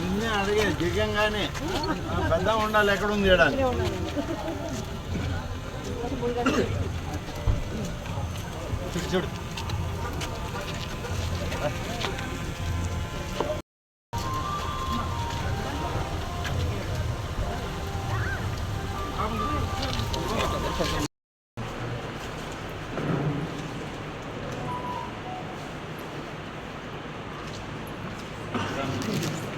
అదే అడిగే దిగంగానే ఆ, పెద్ద ఉండాలి ఎక్కడ ఉంది చేయడానికి చూడు. ఎవరుంటున్నారు మీరు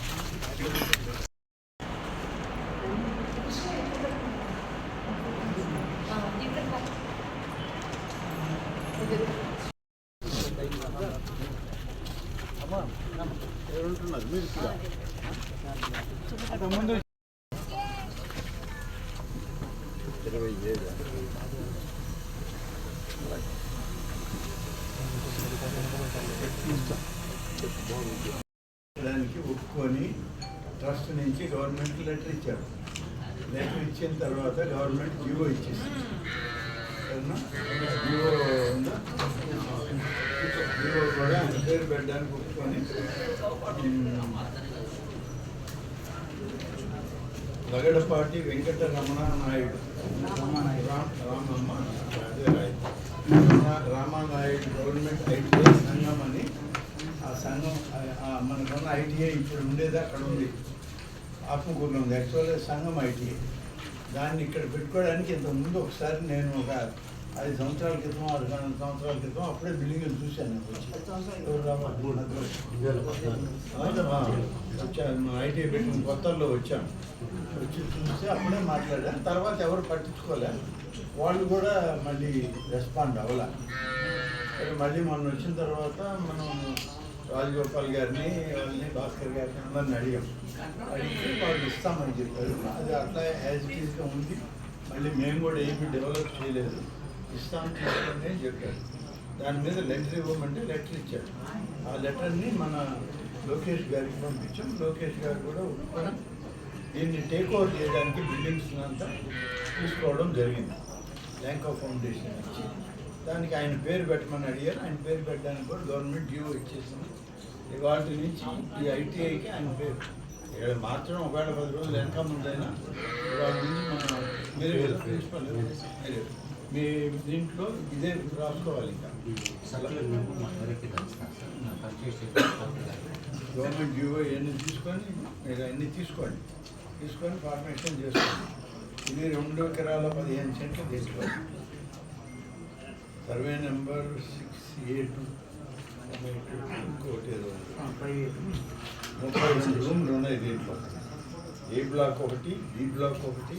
ఇరవై ఏడు దానికి ఒప్పుకొని ట్రస్ట్ నుంచి గవర్నమెంట్ లెటర్ ఇచ్చారు. లెటర్ ఇచ్చిన తర్వాత గవర్నమెంట్ జీవో ఇచ్చేసింది. సరేనా? జీవో ఉందా? జీవో కూడా ఆయన పేరు పెట్టడానికి ఒప్పుకొని ఉమ్, లగడపాటి వెంకట రమణ నాయుడు రామ్- రామమ్మ అదే రామానాయుడు గవర్నమెంట్ ఐటీఐ సంఘం అని ఆ సంఘం మనకున్న ఐటీఐ ఇప్పుడు ఉండేది అక్కడ ఉంది. ఆత్మకూరులో ఉంది. యాక్చువల్గా సంఘం ఐటీఐ. దాన్ని ఇక్కడ పెట్టుకోవడానికి ఇంతకుముందు ఒకసారి నేను ఒక ఐదు సంవత్సరాల క్రితం ఆరు సంవత్సరాల క్రితం అప్పుడే బిల్డింగ్ చూశాను. వచ్చాను ఐటీ పెట్టిన కొత్తల్లో వచ్చాను. వచ్చి చూసి అప్పుడే మాట్లాడాను. తర్వాత ఎవరు పట్టించుకోలే. వాళ్ళు కూడా మళ్ళీ రెస్పాండ్ అవ్వాలి. మళ్ళీ మొన్న వచ్చిన తర్వాత మనం రాజగోపాల్ గారిని వాళ్ళని భాస్కర్ గారిని అందరిని అడిగాం. అడిగితే వాళ్ళు ఇస్తామని చెప్పారు. అది అట్లా యాజ్ ఇట్ ఈస్గా ఉంది. మళ్ళీ మేము కూడా ఏమీ డెవలప్ చేయలేదు. ఇస్తాం తీసుకోండి అని చెప్పారు. దాని మీద లెటర్ ఇవ్వమంటే లెటర్ ఇచ్చారు. ఆ లెటర్ని మన లోకేష్ గారికి పంపించాం. లోకేష్ గారు కూడా ఒప్పుకొని దీన్ని టేక్ ఓవర్ చేయడానికి బిల్డింగ్స్ అంతా తీసుకోవడం జరిగింది. ల్యాంక్ ఆఫ్ ఫౌండేషన్ ఇచ్చి దానికి ఆయన పేరు పెట్టమని అడిగారు. ఆయన పేరు పెట్టడానికి కూడా గవర్నమెంట్ జీవో ఇచ్చేసింది. వాటి నుంచి ఈ ఐటీఐకి ఆయన పేరు. ఇక్కడ మార్చడం ఒకవేళ పది రోజులు వెనక ముందైనా వాటి నుంచి మన మీరే ప్రిన్సిపల్ మీ దీంట్లో ఇదే రాసుకోవాలి ఇంకా. గవర్నమెంట్ జీవో ఇవన్నీ తీసుకొని మీరు అన్నీ తీసుకోండి. తీసుకొని ఫార్మేషన్ చేసుకోండి. ఇది రెండు ఎకరాల పదిహేను సెంట్లు తీసుకోండి. Survey number six eight two. ఇంకోటి ఏదో ముప్పై రెండు రూమ్లు ఉన్నాయి దీంట్లో. ఏ బ్లాక్ ఒకటి బి బ్లాక్ ఒకటి.